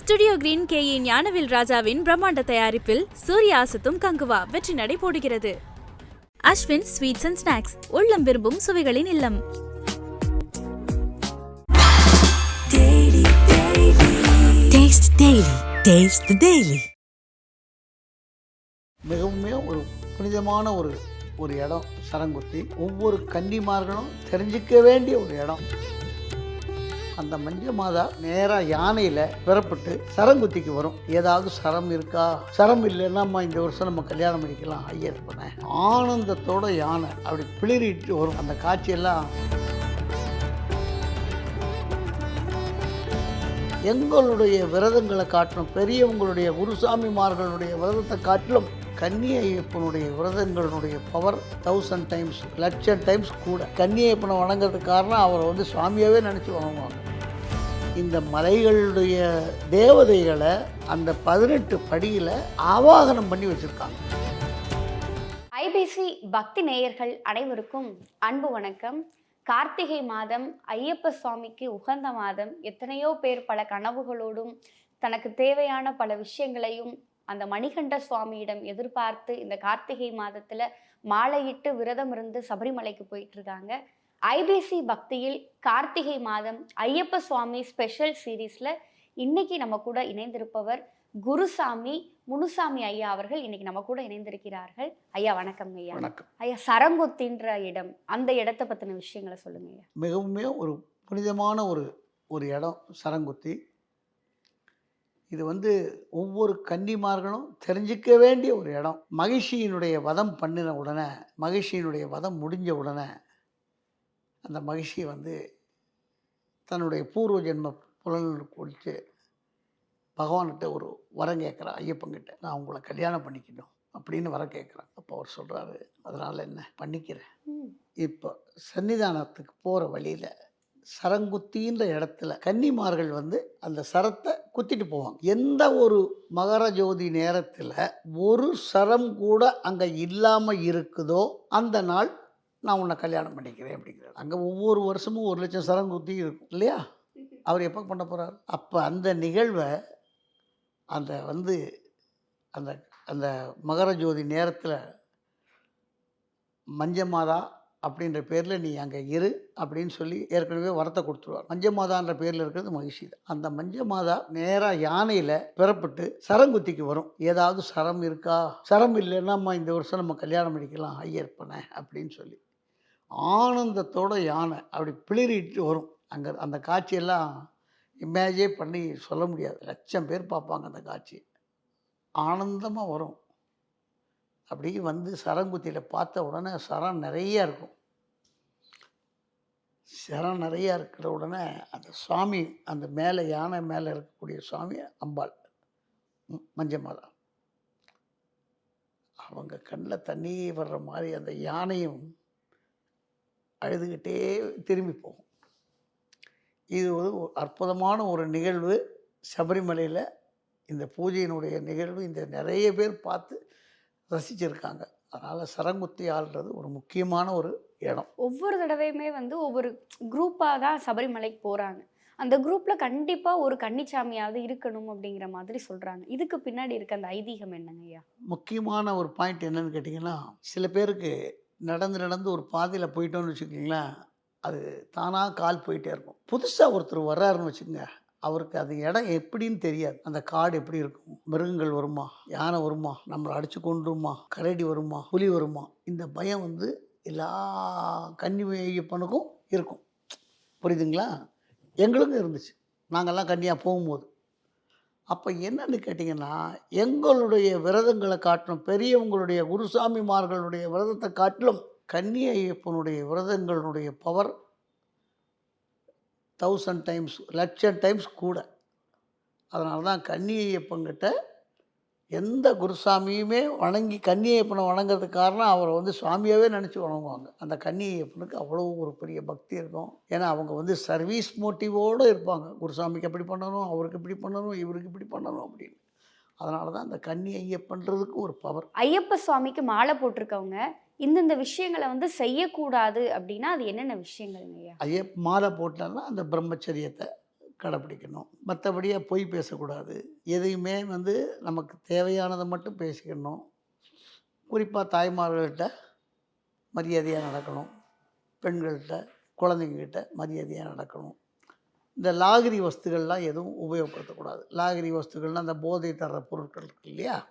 Studio green K A Gnanavel ராஜாவின் பிரம்மாண்ட தயாரிப்பில் சூர்யா அசத்தும் கங்குவா வெற்றி நடை போடுகிறது அஸ்வின் ஸ்வீட்ஸ் அண்ட் ஸ்நாக்ஸ் உள்ளம் விரும்பும் சுவைகளின் இல்லம் Taste Daily. Taste the Daily. மிகவுமே ஒரு புனிதமான ஒரு ஒரு இடம் சரங்குத்தி ஒவ்வொரு கன்னிமார்களும் தெரிஞ்சிக்க வேண்டிய ஒரு இடம் அந்த மஞ்ச மாதா நேராக யானையில் பிறப்பிட்டு சரங்குத்திக்கு வரும். ஏதாவது சரம் இருக்கா? சரம் இல்லைன்னாம்மா இந்த வருஷம் நம்ம கல்யாணம் பண்ணிக்கலாம். ஐயர் பண்ணேன். ஆனந்தத்தோட யானை அப்படி பிளிரிட்டு வரும். அந்த காட்சியெல்லாம் எங்களுடைய விரதங்களை காட்டிலும் பெரியவங்களுடைய குருசாமிமார்களுடைய விரதத்தை காட்டிலும் கன்னியப்பனுடைய விரதங்களுடைய பவர் தௌசண்ட் டைம்ஸ் லட்சம் டைம்ஸ் கூட. கன்னியப்பனை வணங்குறதுக்கு காரணம் அவரை வந்து சுவாமியாகவே நினச்சி வணங்குவாங்க. இந்த மலைகளுடைய தேவதைகளை அந்த பதினெட்டு படியில் ஆவாகனம் பண்ணி வச்சுருக்காங்க. ஐபிசி பக்தி நேயர்கள் அனைவருக்கும் அன்பு வணக்கம். கார்த்திகை மாதம் ஐயப்ப சுவாமிக்கு உகந்த மாதம். எத்தனையோ பேர் பல கனவுகளோடும் தனக்கு தேவையான பல விஷயங்களையும் அந்த மணிகண்ட சுவாமியிடம் எதிர்பார்த்து இந்த கார்த்திகை மாதத்தில் மாலையிட்டு விரதம் இருந்து சபரிமலைக்கு போயிட்டு இருக்காங்க. ஐபிசி பக்தியில் கார்த்திகை மாதம் ஐயப்ப சுவாமி ஸ்பெஷல் சீரீஸ்ல இன்னைக்கு நம்ம கூட இணைந்திருப்பவர் குருசாமி முனுசாமி ஐயா அவர்கள் இன்னைக்கு நம்ம கூட இணைந்திருக்கிறார்கள். ஐயா வணக்கம் ஐயா. வணக்கம். ஐயா சரங்குத்தின்ற இடம் அந்த இடத்தை பத்தின விஷயங்களை சொல்லுங்க ஐயா. மிகவுமே ஒரு புனிதமான ஒரு ஒரு இடம் சரங்குத்தி. இது வந்து ஒவ்வொரு கன்னிமார்களும் தெரிஞ்சிக்க வேண்டிய ஒரு இடம். மகிழ்ச்சியினுடைய வதம் பண்ணின உடனே மகிழ்ச்சியினுடைய வதம் முடிஞ்ச உடனே அந்த மகிழ்ச்சி வந்து தன்னுடைய பூர்வ ஜென்ம புலன்களை குடித்து பகவான்கிட்ட ஒரு வரம் கேட்குறான் ஐயப்பங்கிட்ட நான் உங்களை கல்யாணம் பண்ணிக்கணும் அப்படின்னு வர கேட்குறான். அப்போ அவர் சொல்கிறாரு அதனால் என்ன? பண்ணிக்கிறேன். இப்போ சன்னிதானத்துக்கு போகிற வழியில் சரங்குத்தின்ற இடத்துல கன்னிமார்கள் வந்து அந்த சரத்தை குத்திட்டு போவாங்க. எந்த ஒரு மகர ஜோதி நேரத்தில் ஒரு சரம் கூட அங்கே இல்லாமல் இருக்குதோ அந்த நாள் நான் உன்னை கல்யாணம் பண்ணிக்கிறேன் அப்படிங்கிறார். அங்கே ஒவ்வொரு வருஷமும் ஒரு லட்சம் சரம் குத்தி இருக்கும் இல்லையா? அவர் எப்போ பண்ண போகிறார் அப்போ அந்த நிகழ்வை அந்த வந்து அந்த அந்த மகர ஜோதி நேரத்தில் மஞ்ச மாதா அப்படின்ற பேரில் நீ அங்கே இரு அப்படின்னு சொல்லி ஏற்கனவே வரத்தை கொடுத்துருவார். மஞ்ச மாதான்ற பேரில் இருக்கிறது மகிழ்ச்சி தான். அந்த மஞ்ச மாதா நேராக யானையில் பிறப்பிட்டு சரங்குத்திக்கு வரும். ஏதாவது சரம் இருக்கா? சரம் இல்லைன்னாம்மா இந்த வருஷம் நம்ம கல்யாணம் பண்ணிக்கலாம் ஐயர் பண்ணேன் அப்படின்னு சொல்லி. ஆனந்தத்தோட யானை அப்படி பிளிரிட்டு வரும். அங்கே அந்த காட்சியெல்லாம் இமேஜே பண்ணி சொல்ல முடியாது. லட்சம் பேர் பார்ப்பாங்க அந்த காட்சி. ஆனந்தமாக வரும். அப்படி வந்து சரங்குத்தியில் பார்த்த உடனே சரம் நிறையா இருக்கும். சரம் நிறையா இருக்கிற உடனே அந்த சுவாமி அந்த மேலே யானை மேலே இருக்கக்கூடிய சுவாமி அம்பாள் மஞ்சமாலா. மாதா அவங்க கண்ணில் தண்ணி வர்ற மாதிரி அந்த யானையும் அழுதுகிட்டே திரும்பி போகும். இது ஒரு அற்புதமான ஒரு நிகழ்வு. சபரிமலையில் இந்த பூஜையினுடைய நிகழ்வு இந்த நிறைய பேர் பார்த்து ரசிச்சிருக்காங்க. அதனால் சரங்குத்தி ஆள்றது ஒரு முக்கியமான ஒரு இடம். ஒவ்வொரு தடவையுமே வந்து ஒவ்வொரு குரூப்பாக தான் சபரிமலைக்கு போறாங்க. அந்த குரூப்ல கண்டிப்பா ஒரு கன்னிச்சாமியாவது இருக்கணும் அப்படிங்கிற மாதிரி சொல்றாங்க. இதுக்கு பின்னாடி இருக்க அந்த ஐதீகம் என்னங்க ஐயா? முக்கியமான ஒரு பாயிண்ட் என்னன்னு கேட்டிங்கன்னா சில பேருக்கு நடந்து நடந்து ஒரு பாதையில் போயிட்டோம்னு வச்சுக்கிங்களேன் அது தானாக கால் போயிட்டே இருக்கும். புதுசாக ஒருத்தர் வர்றாருன்னு வச்சுக்கோங்க அவருக்கு அது இடம் எப்படின்னு தெரியாது. அந்த காடு எப்படி இருக்கும்? மிருகங்கள் வருமா? யானை வருமா? நம்மளை அடிச்சு கொண்டுருமா கரடி வருமா? புலி வருமா? இந்த பயம் வந்து எல்லா கன்னியப்பனுக்கும் இருக்கும். புரியுதுங்களா? எங்களுக்கும் இருந்துச்சு. நாங்கள்லாம் கன்னியாக போகும்போது. அப்போ என்னன்னு கேட்டிங்கன்னா எங்களுடைய விரதங்களை காட்டிலும் பெரியவங்களுடைய குருசாமிமார்களுடைய விரதத்தை காட்டிலும் கன்னியப்பனுடைய விரதங்களுடைய பவர் தௌசண்ட் டைம்ஸ் லட்சம் டைம்ஸ் கூட. அதனால தான் கன்னியப்பங்கிட்ட எந்த குருசாமியுமே வணங்கி கன்னி ஐயப்பனை வணங்குறதுக்கு காரணம் அவரை வந்து சுவாமியாகவே நினச்சி வணங்குவாங்க. அந்த கன்னி ஐயப்பனுக்கு அவ்வளோ ஒரு பெரிய பக்தி இருக்கும். ஏன்னா அவங்க வந்து சர்வீஸ் மோட்டிவோடு இருப்பாங்க. குருசாமிக்கு எப்படி பண்ணணும் அவருக்கு இப்படி பண்ணணும் இவருக்கு இப்படி பண்ணணும் அப்படின்னு. அதனால தான் அந்த கன்னி ஐயப்பன்றதுக்கு ஒரு பவர். ஐயப்ப சுவாமிக்கு மாலை போட்டிருக்கவங்க இந்தந்த விஷயங்களை வந்து செய்யக்கூடாது அப்படின்னா அது என்னென்ன விஷயங்கள்ங்க ஐயா? ஐயப் மாலை போட்டான்னா அந்த பிரம்மச்சரியத்தை கடைப்பிடிக்கணும். மற்றபடியாக பொய் பேசக்கூடாது. எதையுமே வந்து நமக்கு தேவையானதை மட்டும் பேசிக்கணும். குறிப்பாக தாய்மார்கள்கிட்ட மரியாதையாக நடக்கணும். பெண்கள்கிட்ட குழந்தைங்கக்கிட்ட மரியாதையாக நடக்கணும். இந்த லாகிரி வஸ்துகள்லாம் எதுவும் உபயோகப்படுத்தக்கூடாது. லாகிரி வஸ்துகள்னால் அந்த போதை தர்ற பொருட்கள் இருக்கு இல்லையா?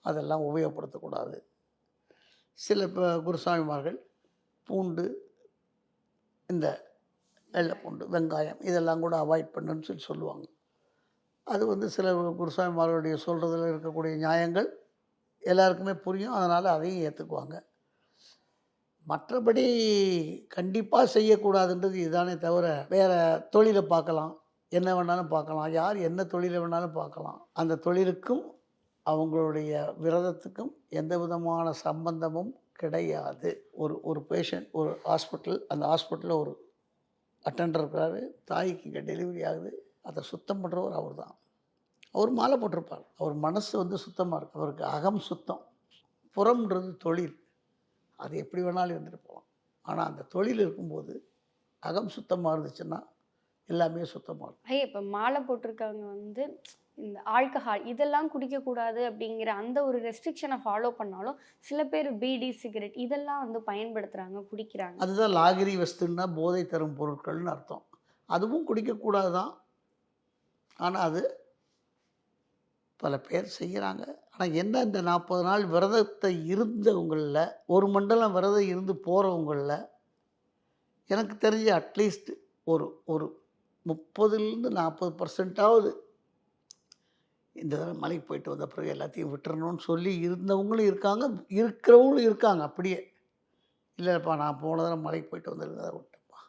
அதெல்லாம் உபயோகப்படுத்தக்கூடாது. சில இப்போ குருசாமிமார்கள் பூண்டு இந்த வெள்ளை பூண்டு வெங்காயம் இதெல்லாம் கூட அவாய்ட் பண்ணுன்னு சொல்லி சொல்லுவாங்க. அது வந்து சில குருசாமிமார்களுடைய சொல்கிறதுல இருக்கக்கூடிய நியாயங்கள் எல்லாருக்குமே புரியும். அதனால் அதையும் ஏற்றுக்குவாங்க மற்றபடி கண்டிப்பாக செய்யக்கூடாதுன்றது இதுதானே தவிர வேறு தொழிலை பார்க்கலாம். என்ன வேணாலும் பார்க்கலாம். யார் என்ன தொழிலை வேணாலும் பார்க்கலாம். அந்த தொழிலுக்கும் அவங்களுடைய விரதத்துக்கும் எந்த விதமான சம்பந்தமும் கிடையாது. ஒரு ஒரு பேஷண்ட் ஒரு ஹாஸ்பிட்டல் அந்த ஹாஸ்பிட்டலில் ஒரு அட்டண்டர் இருக்கிறாரு தாய்க்கு இங்கே டெலிவரி ஆகுது. அதை சுத்தம் பண்ணுறவர் அவர் தான் அவர் மாலை போட்டிருப்பார். அவர் மனசு வந்து சுத்தமாக இருக்கு. அவருக்கு அகம் சுத்தம். புறம்ன்றது தொழில். அது எப்படி வேணாலும் இருந்துட்டு போகலாம். ஆனால் அந்த தொழில் இருக்கும்போது அகம் சுத்தமாக இருந்துச்சுன்னா எல்லாமே சுத்தமாக இருக்கும். ஐயா இப்போ மாலை போட்டிருக்கவங்க வந்து இந்த ஆல்கஹால் இதெல்லாம் குடிக்கக்கூடாது அப்படிங்கிற அந்த ஒரு ரெஸ்ட்ரிக்ஷனை ஃபாலோ பண்ணாலும் சில பேர் பீடி சிகரெட் இதெல்லாம் வந்து பயன்படுத்துகிறாங்க குடிக்கிறாங்க. அதுதான் லாகிரி வஸ்துன்னா போதை தரும் பொருட்கள்னு அர்த்தம். அதுவும் குடிக்கக்கூடாது தான் ஆனால் அது பல பேர் செய்கிறாங்க ஆனால் என்ன இந்த நாற்பது நாள் விரதத்தை இருந்தவங்களில் ஒரு மண்டலம் விரதம் இருந்து போகிறவங்களில் எனக்கு தெரிஞ்ச அட்லீஸ்ட் ஒரு ஒரு முப்பதுலேருந்து நாற்பது பர்சன்டாவது இந்த தடவை மலைக்கு போயிட்டு வந்த பிறகு எல்லாத்தையும் விட்டுறணும்னு சொல்லி இருந்தவங்களும் இருக்காங்க இருக்கிறவங்களும் இருக்காங்க அப்படியே. இல்லைப்பா நான் போன தடவை மலைக்கு போயிட்டு வந்திருந்ததை விட்டப்பா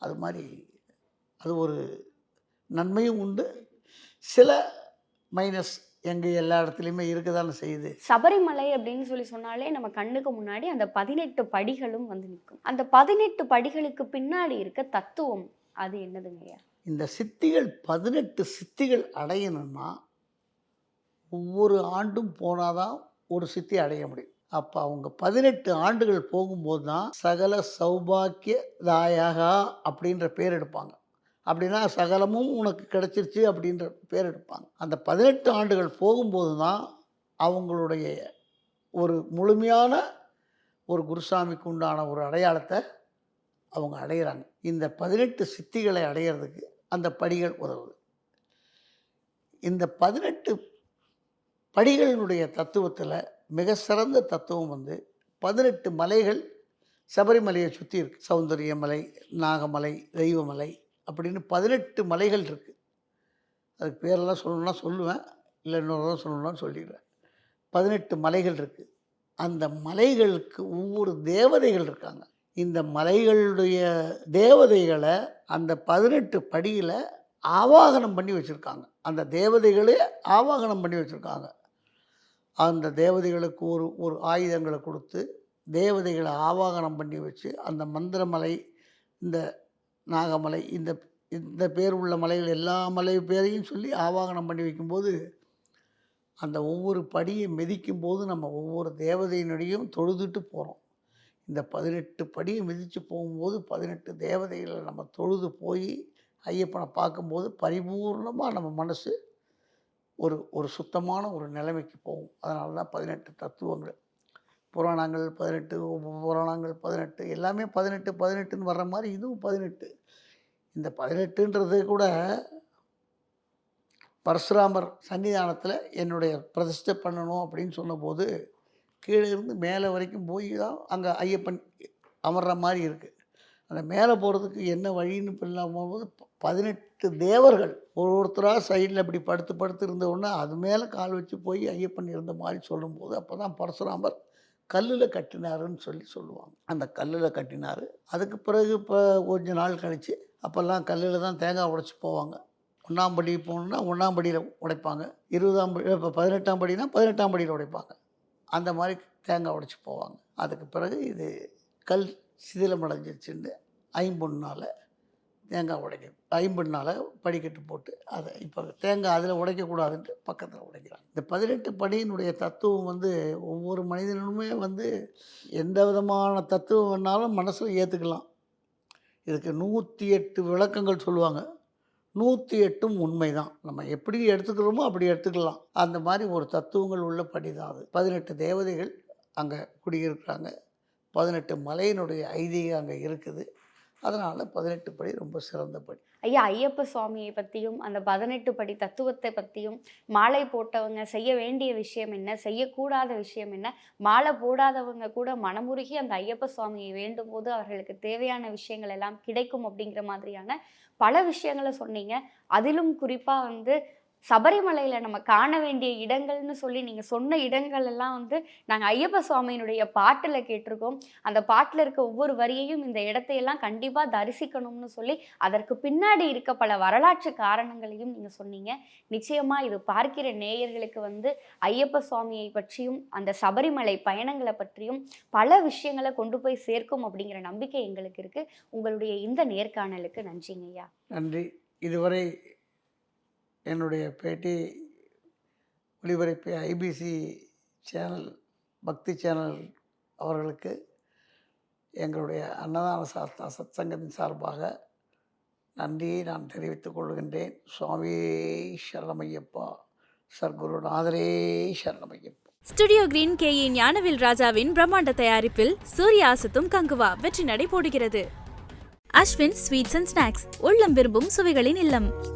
அது மாதிரி அது ஒரு நன்மையும் உண்டு. சில மைனஸ் எங்கே எல்லா இடத்துலையுமே இருக்க தானே செய்யுது. சபரிமலை அப்படின்னு சொல்லி சொன்னாலே நம்ம கண்ணுக்கு முன்னாடி அந்த பதினெட்டு படிகளும் வந்து நிற்கும். அந்த பதினெட்டு படிகளுக்கு பின்னாடி இருக்க தத்துவம் அது என்னதுங்கய்யா இந்த சித்திகள் பதினெட்டு சித்திகள் அடையணும்னா ஒவ்வொரு ஆண்டும் போனாதான் ஒரு சித்தி அடைய முடியும். அப்போ அவங்க பதினெட்டு ஆண்டுகள் போகும்போது தான் சகல சௌபாக்கிய தாயகா அப்படின்ற பேர் எடுப்பாங்க. அப்படின்னா சகலமும் உனக்கு கிடச்சிருச்சு அப்படின்ற பேர் எடுப்பாங்க. அந்த பதினெட்டு ஆண்டுகள் போகும்போது தான் அவங்களுடைய ஒரு முழுமையான ஒரு குருசாமிக்கு உண்டான ஒரு அடையாளத்தை அவங்க அடையிறாங்க. இந்த பதினெட்டு சித்திகளை அடையிறதுக்கு அந்த படிகள் உதவுது. இந்த பதினெட்டு படிகளினுடைய தத்துவத்தில் மிக சிறந்த தத்துவம் வந்து பதினெட்டு மலைகள் சபரிமலையை சுற்றி இருக்கு. சௌந்தரிய மலை நாகமலை தெய்வமலை அப்படின்னு பதினெட்டு மலைகள் இருக்குது அதுக்கு பேரெல்லாம் சொல்லணும்னா சொல்லுவேன் இல்லை இன்னொரு தான் சொல்லணும்னா சொல்லிடுவேன் பதினெட்டு மலைகள் இருக்குது அந்த மலைகளுக்கு ஒவ்வொரு தேவதைகள் இருக்காங்க. இந்த மலைகளுடைய தேவதைகளை அந்த பதினெட்டு படியில் ஆவாகனம் பண்ணி வச்சுருக்காங்க. அந்த தேவதைகளே ஆவாகனம் பண்ணி வச்சுருக்காங்க. அந்த தேவதைகளுக்கு ஒரு ஒரு ஆயுதங்களை கொடுத்து தேவதைகளை ஆவாகனம் பண்ணி வச்சு அந்த மந்திரமலை இந்த நாகமலை இந்த இந்த பேர் உள்ள மலைகள் எல்லா மலை பேரையும் சொல்லி ஆவாகனம் பண்ணி வைக்கும்போது அந்த ஒவ்வொரு படியை மிதிக்கும் போது நம்ம ஒவ்வொரு தேவதையினுடையும் தொழுதுட்டு போகிறோம் இந்த பதினெட்டு படியை மிதித்து போகும்போது பதினெட்டு தேவதைகளை நம்ம தொழுது போய் ஐயப்பனை பார்க்கும்போது பரிபூர்ணமாக நம்ம மனசு ஒரு ஒரு சுத்தமான ஒரு நிலைமைக்கு போகும். அதனால தான் பதினெட்டு தத்துவங்கள். புராணங்கள் பதினெட்டு புராணங்கள் பதினெட்டு எல்லாமே பதினெட்டு பதினெட்டுன்னு வர்ற மாதிரி இதுவும் பதினெட்டு. இந்த பதினெட்டுன்றது கூட பரசுராமர் சன்னிதானத்தில் என்னுடைய பிரதிஷ்டை பண்ணணும் அப்படின்னு சொன்னபோது கீழே இருந்து மேலே வரைக்கும் போய் தான் அங்கே ஐயப்பன் அமர்ற மாதிரி இருக்குது அந்த மேலே போகிறதுக்கு என்ன வழின்னு இல்லாமல் போது பதினெட்டு தேவர்கள் ஒரு ஒருத்தராக சைடில் இப்படி படுத்து படுத்து இருந்த உடனே அது மேலே கால் வச்சு போய் ஐயப்பன் இருந்த மாதிரி சொல்லும்போது அப்போ தான் பரசுராமர் கல்லில் கட்டினாருன்னு சொல்லி சொல்லுவாங்க. அந்த கல்லில் கட்டினார். அதுக்கு பிறகு இப்போ கொஞ்ச நாள் கழித்து அப்போல்லாம் கல்லில் தான் தேங்காய் உடைச்சி போவாங்க. ஒன்றாம் படி போகணுன்னா ஒன்றாம் படியில் உடைப்பாங்க. இருபதாம் படி இப்போ பதினெட்டாம் படினா பதினெட்டாம் படியில் உடைப்பாங்க. அந்த மாதிரி தேங்காய் உடைச்சி போவாங்க. அதுக்கு பிறகு இது கல் சிதிலமடைஞ்சிருச்சுன்னு ஐம்பொன்னால் தேங்காய் உடைக்க ஐம்பொன்னால் படிக்கட்டு போட்டு அதை இப்போ தேங்காய் அதில் உடைக்கக்கூடாதுன்ட்டு பக்கத்தில் உடைக்கிறாங்க. இந்த பதினெட்டு படியினுடைய தத்துவம் வந்து ஒவ்வொரு மனிதனுமே வந்து எந்த விதமான தத்துவம் வேணாலும் மனசில் ஏற்றுக்கலாம் இதுக்கு நூற்றி எட்டு விளக்கங்கள் சொல்லுவாங்க. நூற்றி எட்டும் உண்மை தான் நம்ம எப்படி எடுத்துக்கிறோமோ அப்படி எடுத்துக்கலாம். அந்த மாதிரி ஒரு தத்துவங்கள் உள்ள படி தான் அது. பதினெட்டு தேவதைகள் அங்கே குடியிருக்கிறாங்க. பதினெட்டு மலையினுடைய ஐதீகம் அங்கே இருக்குது. அதனால் பதினெட்டு படி ரொம்ப சிறந்த படி. ஐயா ஐயப்ப சுவாமியை பற்றியும் அந்த பதினெட்டு படி தத்துவத்தை பற்றியும் மாலை போட்டவங்க செய்ய வேண்டிய விஷயம் என்ன? செய்யக்கூடாத விஷயம் என்ன? மாலை போடாதவங்க கூட மனமுருகி அந்த ஐயப்ப சுவாமியை வேண்டும் போது அவர்களுக்கு தேவையான விஷயங்கள் எல்லாம் கிடைக்கும் அப்படிங்கிற மாதிரியான பல விஷயங்களை சொன்னீங்க. அதிலும் குறிப்பாக வந்து சபரிமலையில் நம்ம காண வேண்டிய இடங்கள்னு சொல்லி நீங்கள் சொன்ன இடங்கள் எல்லாம் வந்து நாங்கள் ஐயப்ப சுவாமியினுடைய பாட்டில் கேட்டிருக்கோம். அந்த பாட்டில் இருக்க ஒவ்வொரு வரியையும் இந்த இடத்தையெல்லாம் கண்டிப்பாக தரிசிக்கணும்னு சொல்லி அதற்கு பின்னாடி இருக்க பல வரலாற்று காரணங்களையும் நீங்கள் சொன்னீங்க. நிச்சயமாக இது பார்க்கிற நேயர்களுக்கு வந்து ஐயப்ப சுவாமியை பற்றியும் அந்த சபரிமலை பயணங்களை பற்றியும் பல விஷயங்களை கொண்டு போய் சேர்க்கும் அப்படிங்கிற நம்பிக்கை எங்களுக்கு இருக்குது உங்களுடைய இந்த நேர்காணலுக்கு நன்றிங்கய்யா நன்றி. இதுவரை என்னுடைய பேட்டி ஒளிபரப்பிய ஐபிசி சேனல் பக்தி சேனல் அவர்களுக்கு எங்களுடைய அன்னதான சாஸ்தா சத்சங்கத்தின் சார்பாக நன்றியை நான் தெரிவித்துக் கொள்கின்றேன். சுவாமியே சரணமையப்பா சர்க்குருநாதரே சரணமையப்பா. ஸ்டுடியோ கிரீன் கே ஏ ராஜாவின் பிரம்மாண்ட தயாரிப்பில் சூர்யா அசத்தும் கங்குவா வெற்றி நடை போடுகிறது. அஸ்வின் ஸ்வீட்ஸ் அண்ட் ஸ்நாக்ஸ் உள்ளம் விரும்பும் சுவைகளின் இல்லம்.